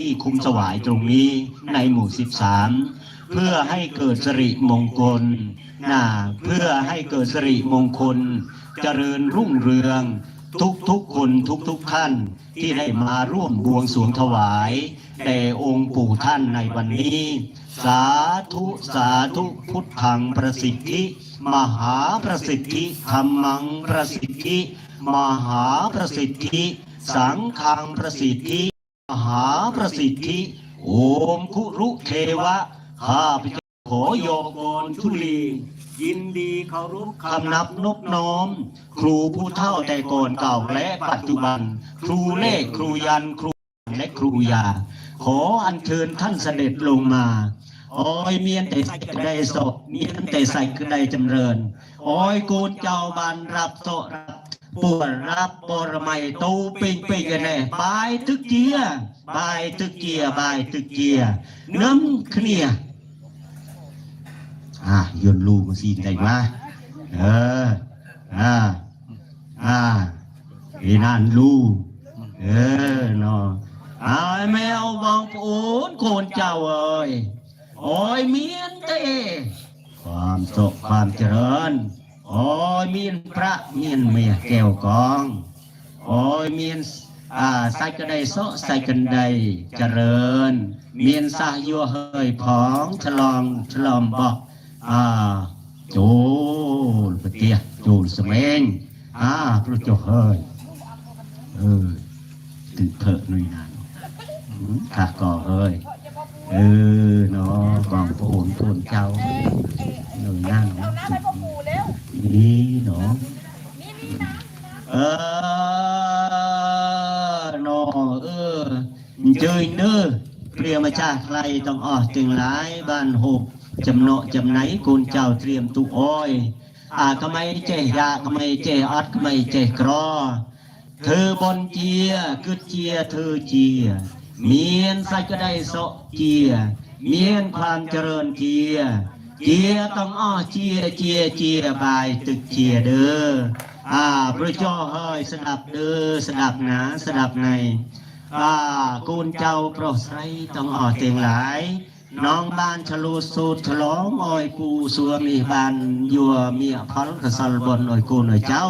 ที่คุ้มสวายตรงนี้ในหมู่ 13 เพื่อให้เกิดสิริมงคลนะเพื่อให้เกิดสิริมงคล เจริญรุ่งเรือง ทุกทุกคนทุกทุกท่านที่ได้มาร่วมบวงสรวงถวายแด่องค์ปู่ท่านในวันนี้ สาธุสาธุพุทธังประสิทธิ มหาประสิทธิธรรมังประสิทธิ มหาประสิทธิ สังฆังประสิทธิ มหาประสิทธิ โอมคุรุเทวะ ข้าพเจ้าขอโยกรทุลี ยินดีเคารพคำนับนบน้อม ครูผู้เฒ่าแต่ก่อนเก่าและปัจจุบัน ครูเลขครูยันครูและครูยา ขออัญเชิญท่านเสด็จลงมาอ้อยเมียนแต่ใส่กระไดศพเมียนแต่ใส่กระไดจำเริญอ้อยโกนเจ้าบานรับโซรับ ปวดรับบรมัยตูปิงปิงกันแน่บายตึกเกียบายตึกเกียบายตึกเกียน้ำเคลียอะยนลูมาสิได้มาเอออ่าอ่าอีนั่นลูเออเนาะเอาไอ้แมวบองปูนโคนเจ้าเอ้ยโอ้ยเมียนเต้ความสุขความเจริญ โอ้ยเมียนพระเมียนเมียแก้วกอง โอ้ยเมียนอ่าใส่กระไดโซใส่กันไดเจริญ เมียนสายัวเฮยผองฉลองฉลอมบอกอ่าโจลปเตียโจลสมังอ่าพระเจ้าเฮยเออตึกเถอะหน่อยนานข้าก็เฮยเออเนาะกองพระองค์ทูลเจ้าหน่อยนั่งเอา นี่เนาะเออเนาะเออเจยเน้อเปรียมาจากใครต้องออกจึงหลายบ้านหกจำเนาะจำไหนกูนเจ้าเตรียมตุอ้อยอาก็ไม่เจยาก็ไม่เจอัดก็ไม่เจกรอเธอบนเจียกึดเจียเธอเจียเมียนใส่ก็ได้โซเจียเมียนความเจริญเจีย เจียต้องอ้อเจียเจียเจียบายตึกเจียเด้ออ่าพระเจ้าเฮ้ยสดับเด้อสดับหนาสดับในอ่ากูนเจ้าโปรดใสต้องอ้อเตียงหลายน้องบ้านฉลูสูตรฉลองอ้อยกูสัวมีบ้านยัวมีอภัลกสลบนอ้อยกูหน่อยเจ้า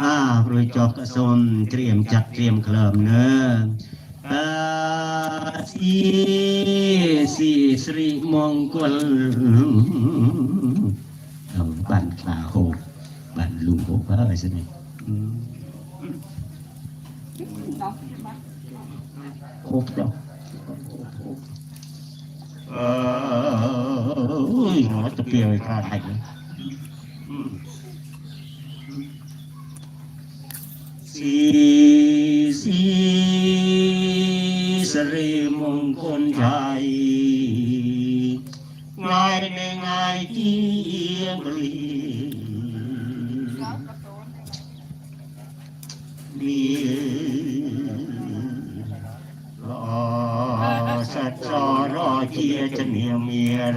อ่าโปรยจบกระสมเตรียมจัดเตรียมเคลิมเนอะเอ่อ สีสีสิริมงคลเอาบ้านคลาโหบ้านลุงโหเอ้ยสิเนี่ยอืมน้องมาคบแล้วเออหัวจะเปลี่ยวอีกคราไทย รีมงคลไทยงายในงายที่เอียงลีดีรอสัตว์รอเชียจะเนียเมียร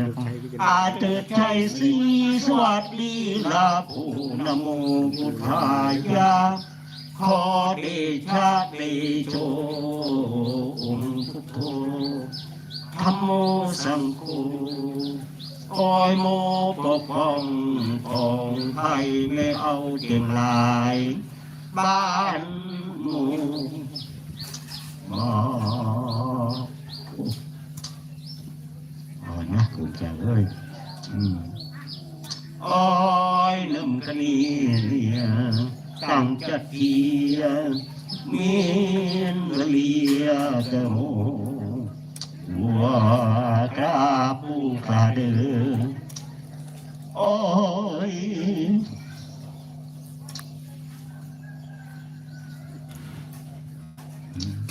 อาเติดใจสีสวัสดีลาผู้นโมพุทธายา ขอเดชะเดโชองค์พุทโธธรรมโมสังโฆคอยโมปกป้องของไทยไม่เอาเจียงลาย บ้านหมูหมอเอานะคุณจ้าเอ้ยอ้อยน้ำกะนีเนี่ย ตั้งจัดเกียเมียนเลียกะโมวัวกราปูกาเดอโอ้ย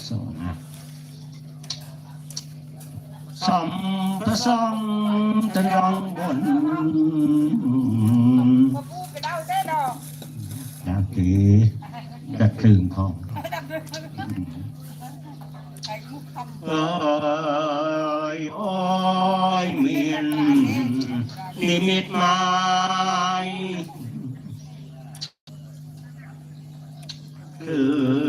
สองอะสมพระสมตรองบน ถือจะครึ่งของโอ้ยโอ้ยเมียนนิมิตหมาคือ